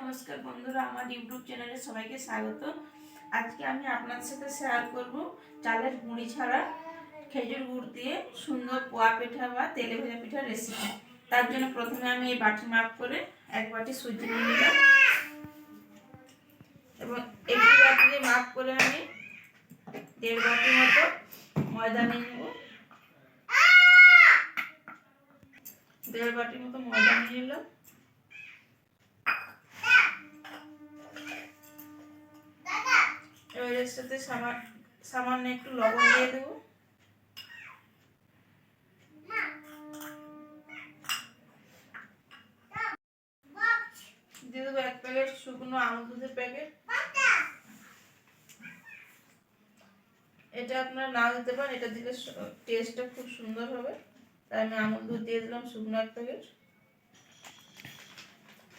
নমস্কার বন্ধুরা, আমার ইউটিউব চ্যানেলে সবাইকে স্বাগত। আজকে আমি আপনাদের সাথে শেয়ার করব চালের গুঁড়ি ছাড়া খেজুর গুড় দিয়ে সুন্দর পোয়া পিঠা বা তেলে ভেজা পিঠার রেসিপি তার জন্য প্রথমে আমি এই বাটি মাপ করে এক বাটি সুজি নিয়ে নিলাম। এবং একটি বাটি দিয়ে মাপ করে আমি দেড় বাটি মতো ময়দা নিয়ে নেব। দেড় বাটির মতো ময়দা নিয়ে নিলাম। এবার এর সাথে সামা- সামান্য একটু লবণ দিয়ে দেবো। দিয়ে দেবো এক প্যাকেট শুকনো আমুল দুধের প্যাকেট। এটা আপনারা নাও দিতে পারেন, এটা দিলে টেস্টটা খুব সুন্দর হবে। তাই আমি আমুল দুধ দিয়ে দিলাম শুকনো এক প্যাকেট।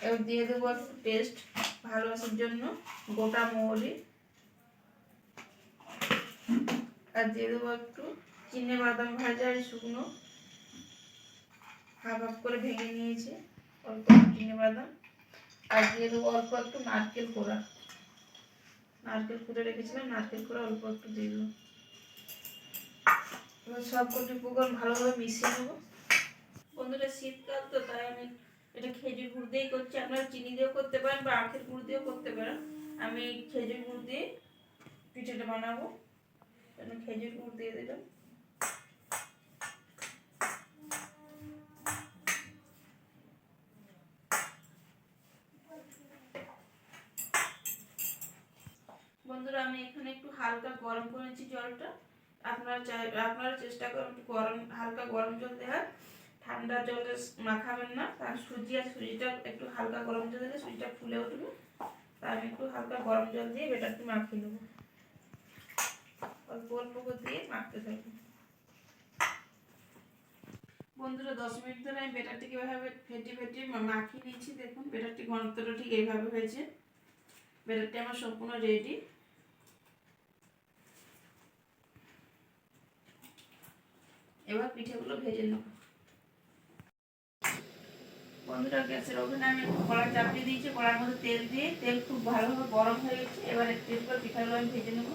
এবার দিয়ে দেবো টেস্ট ভালো আসার জন্য গোটা মৌরি। আর দিয়ে দেবো একটু চিনে বাদাম ভাজা আর শুকনো। হাফ হাফ করে ভেঙে নিয়েছি, অল্প চিনে বাদাম। আর দিয়ে দেবো অল্প একটু নারকেল কোড়া। নারকেল কুড়ে রেখেছিলাম, নারকেল কোড়া অল্প একটু দিয়ে দেবো। এবার সব কটি উপকরণ ভালোভাবে মিশিয়ে নেব। বন্ধুরা, শীতকাল তো তাই আমি এটা খেজুর গুড় দিয়েই করছি। আপনারা চিনি দিয়েও করতে পারেন বা আখের গুড় দিয়েও করতে পারেন। আমি খেজুর গুড় দিয়ে পিঠাটা বানাবো। জন্য খেজুর গুড় দিয়ে দিলাম বন্ধুরা, আমি এখানে একটু হালকা গরম করেছি জলটা। আপনারা চাই, আপনারা চেষ্টা করুন একটু গরম, হালকা গরম জল দেওয়ার। ঠান্ডা জলে মাখাবেন না, কারণ সুজি আর সুজিটা একটু হালকা গরম জল দিলে সুজিটা ফুলে উঠবে। তাই আমি একটু হালকা গরম জল দিয়ে বেটারটি মাখিয়ে নেব। অল্প অল্প করে দিয়ে মাখতে থাকি। বন্ধুরা, দশ মিনিট ধরে আমি বেটারটিকে এভাবে ফেটে ফেটে মাখিয়ে নিয়েছি, দেখুন, বেটারটি ঘনত্বটা ঠিক এইভাবে হয়েছে। বেটারটি আমার সম্পূর্ণ রেডি এবার পিঠেগুলো ভেজে নেব। বন্ধুরা, গ্যাসের ওভেনে আমি কড়া চাপিয়ে দিয়েছি, কড়ার মধ্যে তেল দিয়ে, তেল খুব ভালোভাবে গরম হয়ে গেছে। এবার একটু পিঠাগুলো আমি ভেজে নেব।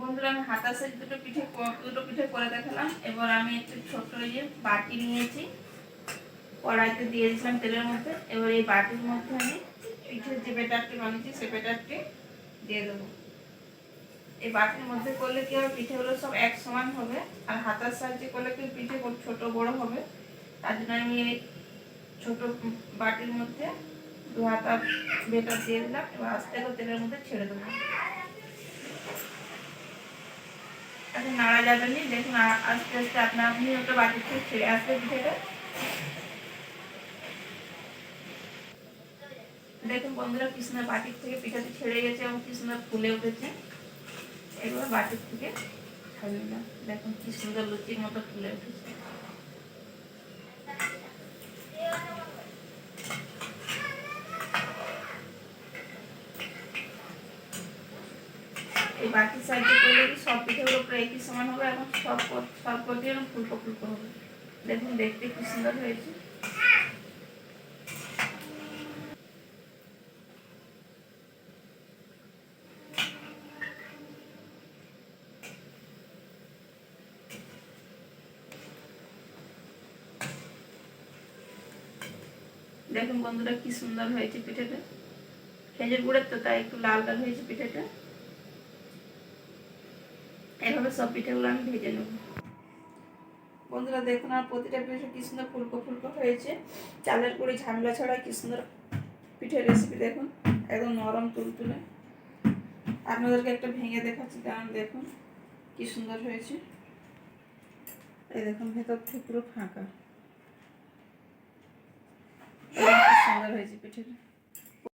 বন্ধুরা, আমি সাইজ দুটো পিঠে দুটো পিঠে করে দেখালাম। এবার আমি একটু ছোট্ট যে বাটি নিয়েছি। কড়াইতে দিয়ে দিয়েছিলাম তেলের মধ্যে। এবার এই বাটির মধ্যে আমি পিঠের যে বেটারটি বানিয়েছি, সে বেটারটি দিয়ে দেবো। এই বাটির মধ্যে করলে কি হবে? পিঠেগুলো সব এক সমান হবে। আর হাতার সাহায্যে করলে কি পিঠে ছোট বড় হবে? তার জন্য আমি এই ছোট বাটির মধ্যে দু হাতা বেটার দিয়ে দিলাম। এবার আস্তে করে তেলের মধ্যে ছেড়ে দেবো। এখন নাড়া যাবে নি, দেখুন আস্তে আস্তে আপনা আপনি ওটা বাটির থেকে ছেড়ে আসবে পিঠেটা দেখুন বন্ধুরা কৃষ্ণ বাটির থেকে পিঠাতে ছেড়ে গেছে এবং কৃষ্ণ ফুলে উঠেছে। এগুলো বাটির থেকে ছাড়িয়ে দেখুন কি সুন্দর লুচির মতো ফুলে উঠেছে। এই বাটির সাহায্যে করলে সব পিঠেগুলো প্রায় একই সমান হবে? এবং সব সব কটি এরকম ফুলকো ফুলকো হবে দেখুন, দেখতে কি সুন্দর হয়েছে। দেখুন বন্ধুরা, কি সুন্দর হয়েছে পিঠেটা। খেজুর গুড়ের তো তাই একটু লাল লাল হয়েছে পিঠেটা। এভাবে সব পিঠেগুলো আমি ভেজে নেব। বন্ধুরা দেখুন আর প্রতিটা পিঠে কি সুন্দর ফুলকো ফুলকো হয়েছে। চালের গুঁড়ি ঝামেলা ছাড়া কি সুন্দর পিঠের রেসিপি দেখুন, একদম নরম তুলতুলে। আপনাদেরকে একটা ভেঙে দেখাচ্ছি, কারণ দেখুন কি সুন্দর হয়েছে। এই দেখুন, ভেতর থেকে পুরো ফাঁকা। সুন্দর হয়েছে পিঠেটা।